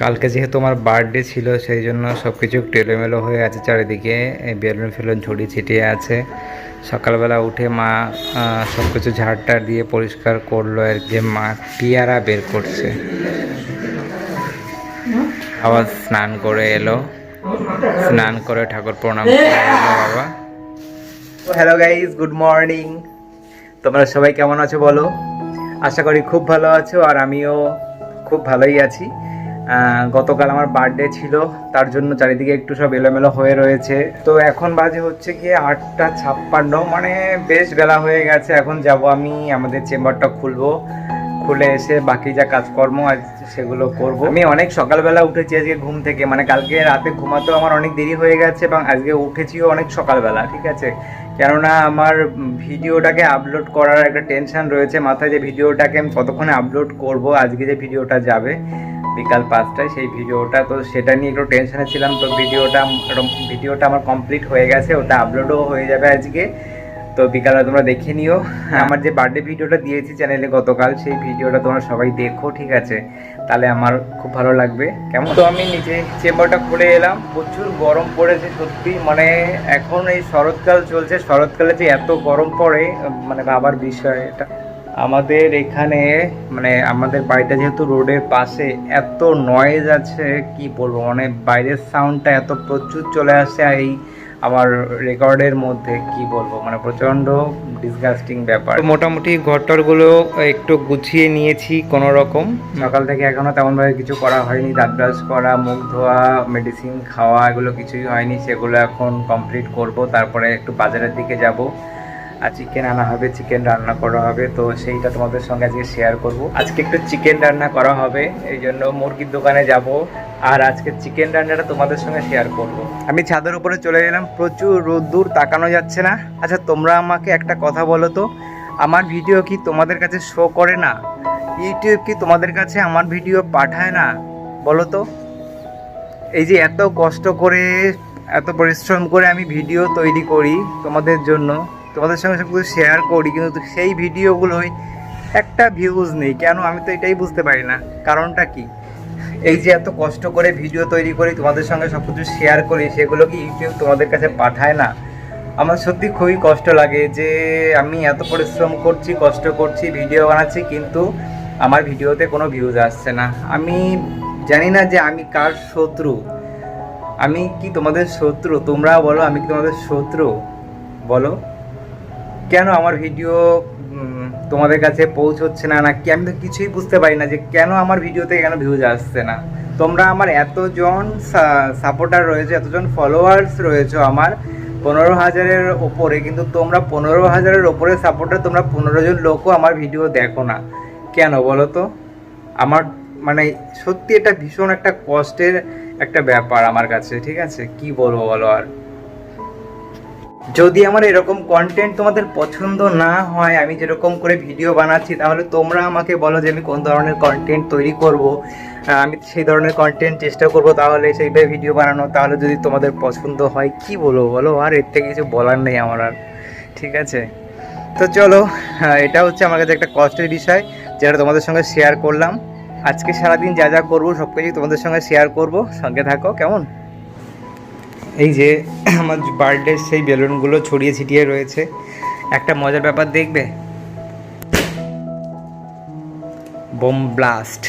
কালকে যেহেতু আমার বার্থডে ছিল, সেই জন্য সব কিছু টেলোমেলো হয়ে আছে চারিদিকে। বেলুন ফেলুন ঝুড়ি ছিটিয়ে আছে। সকালবেলা উঠে মা সব কিছু ঝাড়টার দিয়ে পরিষ্কার করল আর যে মা পিয়ারা বের করছে। আবার স্নান করে এলো। স্নান করে ঠাকুর প্রণাম করে বাবা। হ্যালো গাইজ গুড মর্নিং তোমরা সবাই কেমন আছো বলো? আশা করি খুব ভালো আছো আর আমিও খুব ভালোই আছি। গতকাল আমার বার্থডে ছিল, তার জন্য চারিদিকে একটু সব এলোমেলো হয়ে রয়েছে। তো এখন বাজে হচ্ছে কি আটটা ছাপ্পান্ন মানে বেশ বেলা হয়ে গেছে, এখন যাব আমি, আমাদের চেম্বারটা খুলবো। খুলে এসে বাকি যা কাজকর্ম আজ সেগুলো করব। আমি অনেক সকালবেলা উঠেছি আজকে ঘুম থেকে মানে কালকে রাতে ঘুমাতেও আমার অনেক দেরি হয়ে গেছে এবং আজকে উঠেছিও অনেক সকালবেলা, ঠিক আছে? কেননা আমার ভিডিওটাকে আপলোড করার একটা টেনশন রয়েছে, মাথায় যে ভিডিওটাকে আমি কতক্ষণে আপলোড করব, আজকে যে ভিডিওটা যাবে বিকাল পাঁচটায় সেই ভিডিওটা তো সেটা নিয়ে একটু টেনশনে ছিলাম। তো ভিডিওটা ভিডিওটা আমার কমপ্লিট হয়ে গেছে ওটা আপলোডও হয়ে যাবে আজকে। তো বিকালে তোমরা দেখে নিও। আমার যে বার্থডে ভিডিওটা দিয়েছি চ্যানেলে গতকাল সেই ভিডিওটা তোমরা সবাই দেখো ঠিক আছে? তাহলে আমার খুব ভালো লাগবে। কেমন? তো আমি নিজে চেম্বারটা খুলে এলাম। প্রচুর গরম পড়েছে সত্যি। মানে এখন এই শরৎকাল চলছে। শরৎকালে যে এত গরম পড়ে মানে ভাবার বিষয় এটা আমাদের এখানে মানে আমাদের বাড়িটা যেহেতু রোডের পাশে এত নয়েজ আছে কি বলব? মানে বাইরের সাউন্ডটা এত প্রচুর চলে আসে এই আমার রেকর্ডের মধ্যে কি বলব? মানে প্রচণ্ড ডিসগাস্টিং ব্যাপার। মোটামুটি ঘরটরগুলো একটু গুছিয়ে নিয়েছি কোনো রকম সকাল থেকে এখনও তেমনভাবে কিছু করা হয়নি। দাঁত ব্রাশ করা মুখ ধোয়া মেডিসিন খাওয়া এগুলো কিছুই হয়নি। সেগুলো এখন কমপ্লিট করব। তারপরে একটু বাজারের দিকে যাব। আর চিকেন আনা হবে চিকেন রান্না করা হবে, তো সেইটা তোমাদের সঙ্গে আজকে শেয়ার করব। আজকে একটু চিকেন রান্না করা হবে, এই জন্য মুরগির দোকানে যাব আর আজকে চিকেন রান্নাটা তোমাদের সঙ্গে শেয়ার করব। আমি ছাদের উপরে চলে গেলাম প্রচুর রোদ্দুর তাকানো যাচ্ছে না। আচ্ছা তোমরা আমাকে একটা কথা বলো তো, আমার ভিডিও কি তোমাদের কাছে শো করে না? ইউটিউব কি তোমাদের কাছে আমার ভিডিও পাঠায় না? বলো তো। এই যে এত কষ্ট করে, এত পরিশ্রম করে আমি ভিডিও তৈরি করি তোমাদের জন্য। তোমাদের সঙ্গে সব কিছু শেয়ার করি, কিন্তু সেই ভিডিওগুলোই একটা ভিউজ নেই। কেন? আমি তো এটাই বুঝতে পারি না। কারণটা কি? এই যে এত কষ্ট করে ভিডিও তৈরি করি, তোমাদের সঙ্গে সব কিছু শেয়ার করি, সেগুলো কি ইউটিউব তোমাদের কাছে পাঠায় না? আমার সত্যি খুবই কষ্ট লাগে যে আমি এত পরিশ্রম করছি, কষ্ট করছি, ভিডিও বানাচ্ছি, কিন্তু আমার ভিডিওতে কোনো ভিউজ আসছে না। আমি জানি না যে আমি কার শত্রু। আমি কি তোমাদের শত্রু? তোমরা বলো, আমি কি তোমাদের শত্রু? বলো। কেন আমার ভিডিও তোমাদের কাছে পৌঁছচ্ছে না না কি আমি তো কিছুই বুঝতে পারি না যে কেন আমার ভিডিওতে কেন ভিউজ আসছে না। তোমরা আমার এতজন সাপোর্টার রয়েছে, এতজন ফলোয়ার্স রয়েছে আমার, পনেরো হাজারের ওপরে, কিন্তু তোমরা পনেরো হাজারের ওপরে সাপোর্টার তোমরা পনেরো জন লোকও আমার ভিডিও দেখো না। কেন বলো তো? আমার মানে সত্যি এটা ভীষণ একটা কষ্টের একটা ব্যাপার আমার কাছে, ঠিক আছে? কি বলব বলো আর? যদি আমার এরকম কন্টেন্ট তোমাদের পছন্দ না হয়, আমি যেরকম করে ভিডিও বানাচ্ছি, তাহলে তোমরা আমাকে বলো যে আমি কোন ধরনের কন্টেন্ট তৈরি করব। আমি সেই ধরনের কন্টেন্ট চেষ্টা করব তাহলে সেইভাবে ভিডিও বানানো। তাহলে যদি তোমাদের পছন্দ হয়, কি বলব বলো? আর এর থেকে কিছু বলার নেই আমার আর, ঠিক আছে? তো চলো এটা হচ্ছে আমার কাছে একটা কষ্টের বিষয়, যেটা তোমাদের সঙ্গে শেয়ার করলাম। আজকে সারাদিন যা যা করব সব কিছুই তোমাদের সঙ্গে শেয়ার করব। সঙ্গে থাকো, কেমন? এই যে আমার বার্থডে সেই বেলুনগুলো ছড়িয়ে ছিটিয়ে রয়েছে। একটা মজার ব্যাপার দেখবে? Bomb blast.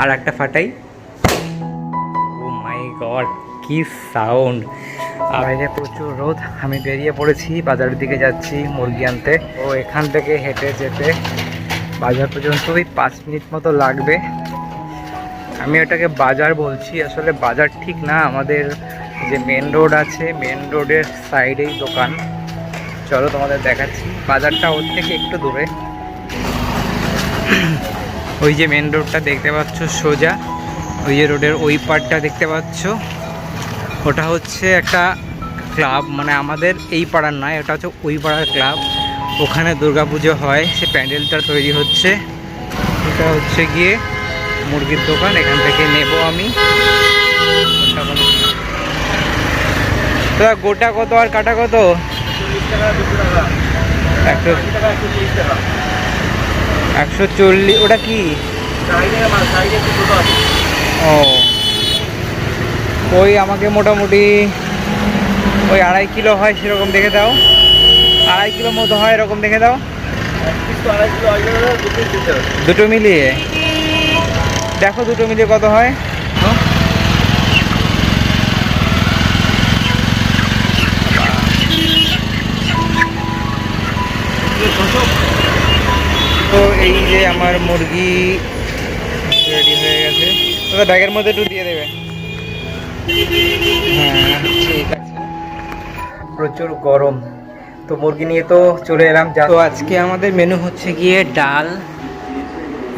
আর একটা ফাটাই। ও মাই গড, কি সাউন্ড। যে প্রচুর রোদ, আমি বেরিয়ে পড়েছি, বাজারের দিকে যাচ্ছি মুরগি আনতে। ও এখান থেকে হেঁটে যেতে বাজার পর্যন্ত ওই পাঁচ মিনিট মতো লাগবে। আমি ওটাকে বাজার বলছি, আসলে বাজার ঠিক না, আমাদের যে মেন রোড আছে মেন রোডের সাইডেই দোকান। চলো তোমাদের দেখাচ্ছি। বাজারটা ওর থেকে একটু দূরে। ওই যে মেন রোডটা দেখতে পাচ্ছ সোজা। ওই যে রোডের ওই পারটা দেখতে পাচ্ছ। ওটা হচ্ছে একটা ক্লাব মানে আমাদের এই পাড়ার নয়, ওটা হচ্ছে ওই পাড়ার ক্লাব ওখানে দুর্গাপুজো হয়, সে প্যান্ডেলটা তৈরি হচ্ছে। এটা হচ্ছে গিয়ে মুরগির দোকান, এখান থেকে নেব আমি গোটা কত? তো গোটা কত আর কাটা কত? একশো চল্লিশ, ওটা কি? ওই আমাকে মোটামুটি ওই আড়াই কিলো হয় সেরকম দেখে দাও। আড়াই কিলো মতো হয় এরকম দেখে দাও। দুটো মিলিয়ে। দেখো দুটো মিলিয়ে কত হয়। তো এই যে আমার মুরগি রেডি হয়ে গেছে। দাদা ব্যাগের মধ্যে একটু দিয়ে দেবে হ্যাঁ ঠিক আছে। প্রচুর গরম। তো মুরগি নিয়ে তো চলে এলাম যা তো আজকে আমাদের মেনু হচ্ছে গিয়ে ডাল।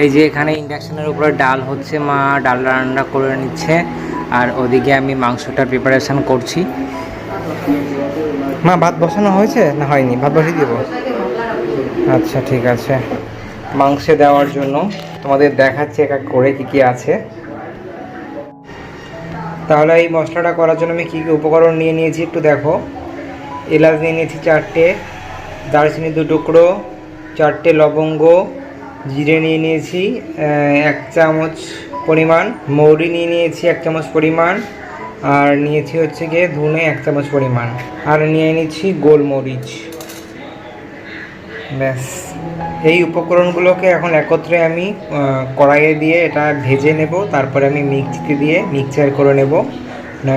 এই যে এখানে ইন্ডাকশনের উপরে ডাল হচ্ছে মা ডাল রান্না করে নিচ্ছে। আর ওদিকে আমি মাংসটার প্রিপারেশন করছি। মা ভাত বসানো হয়েছে না হয়নি? ভাত বসিয়ে দেবো। আচ্ছা ঠিক আছে। মাংসে দেওয়ার জন্য তোমাদের দেখাচ্ছি এক এক করে কি কি আছে। তাহলে এই মশলাটা করার জন্য আমি কী কী উপকরণ নিয়ে নিয়েছি একটু দেখো। এলাচ নিয়ে নিয়েছি চারটে, দারচিনি দু টুকরো, চারটে লবঙ্গ, জিরে নিয়ে নিয়েছি এক চামচ পরিমাণ, মৌরি নিয়ে নিয়েছি এক চামচ পরিমাণ, আর নিয়েছি হচ্ছে গিয়ে ধুনে এক চামচ পরিমাণ। আর নিয়ে নিচ্ছি গোলমরিচ। ব্যাস। এই উপকরণগুলোকে এখন একত্রে আমি কড়াইয়ে দিয়ে এটা ভেজে নেব, তারপরে আমি মিক্সিতে দিয়ে মিক্সচার করে নেব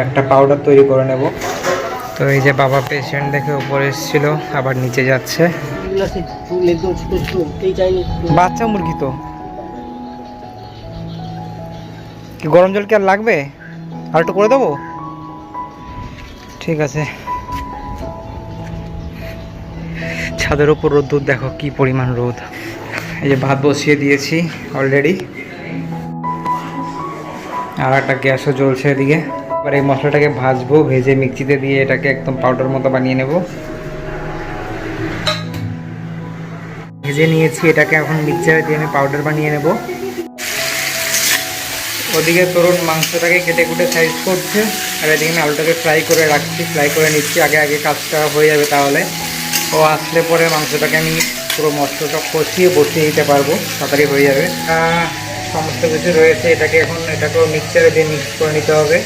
একটা পাউডার তৈরি করে নেব। তো এই যে বাবা পেশেন্ট দেখে উপরে এসেছিল, আবার নিচে যাচ্ছে। বাচ্চা মুরগি তো। গরম জল কি আর লাগবে? আর একটু করে দেবো? ঠিক আছে। ছাদের ওপর রোদ্দুর দেখো কি পরিমাণ রোদ। এই যে ভাত বসিয়ে দিয়েছি অলরেডি আর একটা গ্যাসও জ্বলছে এদিকে। এবার এই মশলাটাকে ভাজবো, ভেজে মিক্সিতে দিয়ে এটাকে একদম পাউডার মতো বানিয়ে নেব। ভেজে নিয়েছি এটাকে, এখন মিক্সচারে দিয়ে আমি পাউডার বানিয়ে নেব। ওদিকে তরুণ মাংসটাকে কেটে কুটে সাইজ করছে। আর এদিকে আমি আলুটাকে ফ্রাই করে রাখছি। ফ্রাই করে নিচ্ছি, আগে আগে কাজটা হয়ে যাবে তাহলে। ও আসলে পরে মাংসটাকে আমি পুরো মশলাটা কষিয়ে বসিয়ে দিতে পারব, তাড়াতাড়ি হয়ে যাবে। সমস্ত কিছু রয়েছে, এটাকে এখন এটাকেও মিক্সচারে দিয়ে মিক্স করে নিতে হবে।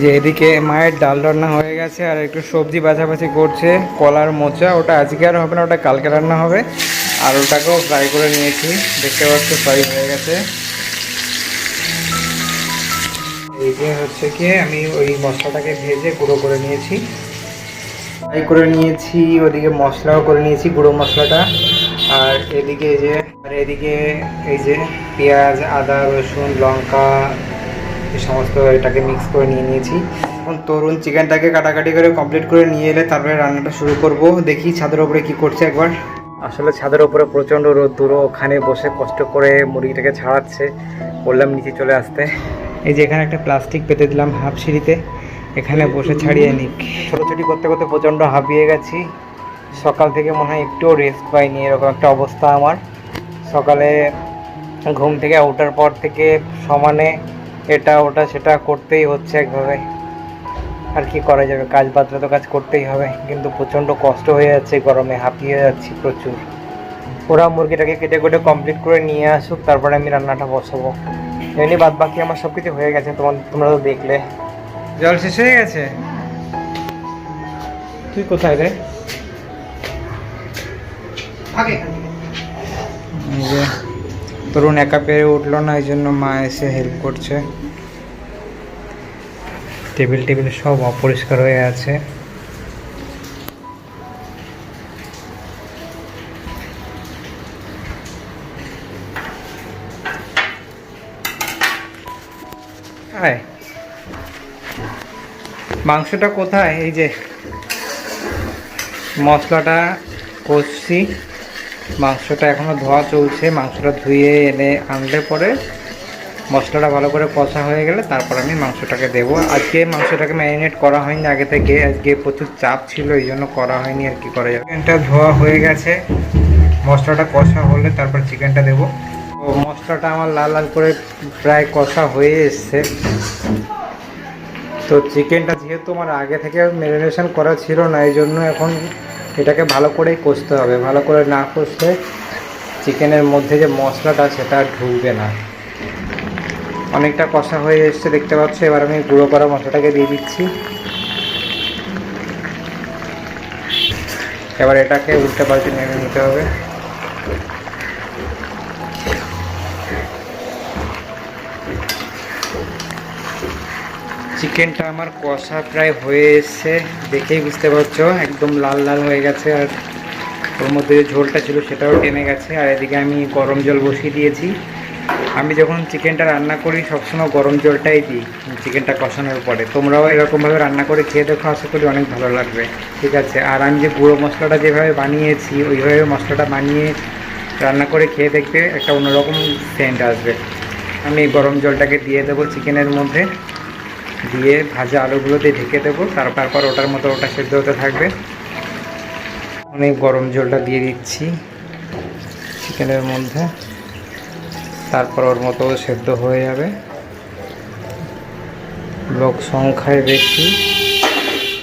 যে এদিকে মায়ের ডাল রান্না হয়ে গেছে, আর একটু সবজি বাছাবাছি করছে, কলার মোচা, ওটা আজকে আর হবে না, ওটা কালকে রান্না হবে। আর ওটাকেও ফ্রাই করে নিয়েছি, দেখতে পাচ্ছ ফ্রাই হয়ে গেছে। এই যে হচ্ছে কি, আমি ওই মশলাটাকে ভেজে গুঁড়ো করে নিয়েছি। ফ্রাই করে নিয়েছি, ওদিকে মশলাও করে নিয়েছি, গুঁড়ো মশলাটা। আর এদিকে এই যে, আর এদিকে এই যে পেঁয়াজ, আদা, রসুন, লঙ্কা, এই সমস্ত এটাকে মিক্স করে নিয়ে নিয়েছি। এখন তরুণ চিকেনটাকে কাটাকাটি করে কমপ্লিট করে নিয়ে এলে তারপরে রান্নাটা শুরু করব। দেখি ছাদের উপরে কি করছে একবার। আসলে ছাদের উপরে প্রচণ্ড রোদ্দুর, ওখানে বসে কষ্ট করে মুরগিটাকে ছাড়াচ্ছে, বললাম নিচে চলে আসতে। এই যে এখানে একটা প্লাস্টিক পেতে দিলাম হাফ সিঁড়িতে। এখানে বসে ছাড়িয়ে নিক। ছোটোছুটি করতে করতে প্রচণ্ড হাঁপিয়ে গেছি। সকাল থেকে মনে হয় একটুও রেস্ট পাইনি, এরকম একটা অবস্থা আমার। সকালে ঘুম থেকে ওঠার পর থেকে সমানে এটা, ওটা, সেটা করতেই হচ্ছে একভাবে। আর কি করা যাবে? কাজ বাদলে তো কাজ করতেই হবে, কিন্তু প্রচণ্ড কষ্ট হয়ে যাচ্ছে গরমে, হাঁপিয়ে যাচ্ছি প্রচুর। ওরা মুরগিটাকে কেটে কেটে কমপ্লিট করে নিয়ে আসুক, তারপরে আমি রান্নাটা বসাবো। এমনি বাদ বাকি আমার সব কিছু হয়ে গেছে তোমার তোমরা তো দেখলে। জল শেষ হয়ে গেছে? তুই কোথায় রে? তরুণ একা পেরে উঠল না এই জন্য মা এসে হেল্প করছে। টেবিল টেবিল সব অপরিষ্কার হয়ে আছে। মাংসটা কোথায়? এই যে মশলাটা কষছি। মাংসটা এখনও ধোয়া চলছে। মাংসটা ধুয়ে এনে আনলে পরে মশলাটা ভালো করে কষা হয়ে গেলে তারপর আমি মাংসটাকে দেবো। আজকে মাংসটাকে ম্যারিনেট করা হয়নি আগে থেকে। আজকে প্রচুর চাপ ছিল, এই জন্য করা হয়নি আর কি করা যাবে। চিকেনটা ধোয়া হয়ে গেছে। মশলাটা কষা হলে তারপর চিকেনটা দেবো। তো মশলাটা আমার লাল লাল করে প্রায় কষা হয়ে এসছে। তো চিকেনটা যেহেতু আমার আগে থেকে ম্যারিনেশন করা ছিল না, এই জন্য এখন এটাকে ভালো করেই কষতে হবে। ভালো করে না কষলে চিকেনের মধ্যে যে মশলাটা, সেটা ঢুকবে না। অনেকটা কষা হয়ে এসছে, দেখতে পাচ্ছ? এবার আমি গুঁড়ো করা মশলাটাকে দিয়ে দিচ্ছি। এবার এটাকে উল্টে পাল্টে নেড়ে নিতে হবে। চিকেনটা আমার কষা প্রায় হয়ে এসছে দেখেই বুঝতে পারছ, একদম লাল লাল হয়ে গেছে আর ওর মধ্যে ঝোলটা ছিল সেটাও টেনে গেছে। আর এদিকে আমি গরম জল বসিয়ে দিয়েছি। আমি যখন চিকেনটা রান্না করি, সবসময় গরম জলটাই দিই চিকেনটা কষানোর পরে। তোমরাও এরকমভাবে রান্না করে খেয়ে দেখো, আশা করি অনেক ভালো লাগবে। ঠিক আছে, আর আমি যে গুঁড়ো মশলাটা যেভাবে বানিয়েছি, ওইভাবে মশলাটা বানিয়ে রান্না করে খেয়ে দেখবে একটা অন্যরকম সেন্ট আসবে। আমি গরম জলটাকে দিয়ে দেবো চিকেনের মধ্যে। দিয়ে ভাজা আলুগুলো দিয়ে ঢেকে দেবো। তারপর ওটার মতো ওটা সেদ্ধ হতে থাকবে। অনেক গরম জলটা দিয়ে দিচ্ছি চিকেনের মধ্যে। তারপর ওর মতো সেদ্ধ হয়ে যাবে। লোক সংখ্যায় বেশি।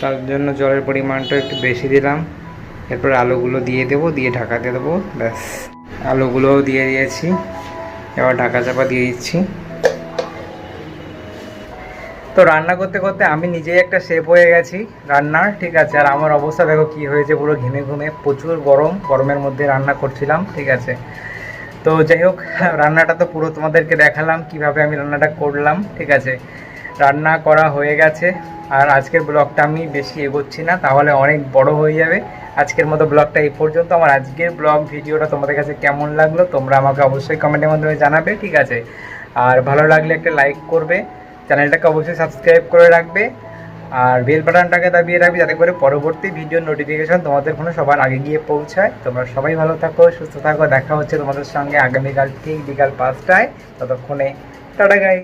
তার জন্য জলের পরিমাণটা একটু বেশি দিলাম। এরপর আলুগুলো দিয়ে দেবো, দিয়ে ঢাকা দিয়ে দেবো। ব্যাস। আলুগুলোও দিয়ে দিয়েছি। এবার ঢাকা চাপা দিয়ে দিচ্ছি। তো রান্না করতে করতে আমি নিজেই একটা শেফ হয়ে গেছি রান্নার, ঠিক আছে? আর আমার অবস্থা দেখো কি হয়েছে, পুরো ঘেমে ঘুমে। প্রচুর গরম, গরমের মধ্যে রান্না করছিলাম, ঠিক আছে? তো যাই হোক, রান্নাটা তো পুরো তোমাদেরকে দেখালাম, কীভাবে আমি রান্নাটা করলাম, ঠিক আছে? রান্না করা হয়ে গেছে, আর আজকের ব্লগটা আমি বেশি এগোচ্ছি না, তাহলে অনেক বড় হয়ে যাবে। আজকের মতো ব্লগটা এই পর্যন্ত। আমার আজকের ব্লগ ভিডিওটা তোমাদের কাছে কেমন লাগল, তোমরা আমাকে অবশ্যই কমেন্টের মাধ্যমে জানাবে, ঠিক আছে? আর ভালো লাগলে একটা লাইক করবে। চ্যানেলটাকে অবশ্যই সাবস্ক্রাইব করে রাখবে আর বেল বাটনটাকে দাবিয়ে রাখবে যাতে করে পরবর্তী ভিডিও নোটিফিকেশন তোমাদের ফোনে সবার আগে গিয়ে পৌঁছায়। তোমরা সবাই ভালো থাকো, সুস্থ থাকো। দেখা হচ্ছে তোমাদের সঙ্গে আগামীকাল ঠিক বিকাল পাঁচটায়। ততক্ষণে, টাটা গাই